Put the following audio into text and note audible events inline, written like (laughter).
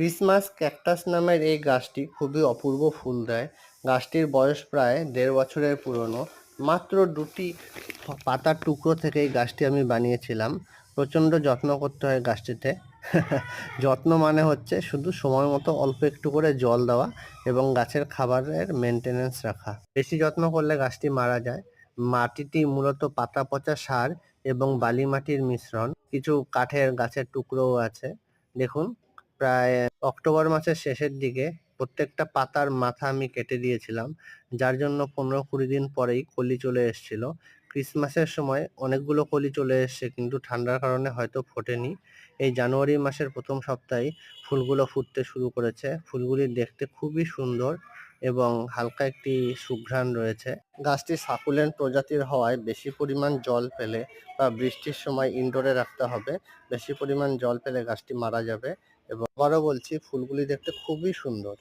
Christmas cactus নামের এই গাছটি খুবই অপূর্ব ফুল দেয়। গাছটির বয়স প্রায় দেড় বছরের পুরনো। মাত্র দুটি পাতার টুকরো থেকে এই গাছটি আমি বানিয়েছিলাম। প্রচণ্ড যত্ন করতে হয় গাছটিতে। (laughs) যত্ন মানে হচ্ছে শুধু সময় মতো অল্প একটু করে জল দেওয়া এবং গাছের খাবারের মেনটেনেন্স রাখা। বেশি যত্ন করলে গাছটি মারা যায়। মাটিটি মূলত পাতা পচা সার এবং বালি মাটির মিশ্রণ। কিছু কাঠের গাছের টুকরোও আছে। দেখুন প্রায় অক্টোবর মাসের শেষের দিকে প্রত্যেকটা পাতার মাথা আমি কেটে দিয়েছিলাম, যার জন্য পনেরো কুড়ি দিন পরেই কলি চলে এসেছিল। ক্রিসমাসের সময় অনেকগুলো কলি চলে এসছে, কিন্তু ঠান্ডার কারণে হয়তো ফোটেনি। এই জানুয়ারি মাসের প্রথম সপ্তাহে ফুলগুলো ফুটতে শুরু করেছে। ফুলগুলি দেখতে খুবই সুন্দর এবং হালকা একটি সুঘ্রাণ রয়েছে। গাছটি সাকুলেন্ট প্রজাতির হওয়ায় বেশি পরিমাণ জল পেলে বা বৃষ্টির সময় ইনডোরে রাখতে হবে। বেশি পরিমাণ জল পেলে গাছটি মারা যাবে। এবং আবারও বলছি ফুলগুলি দেখতে খুবই সুন্দর।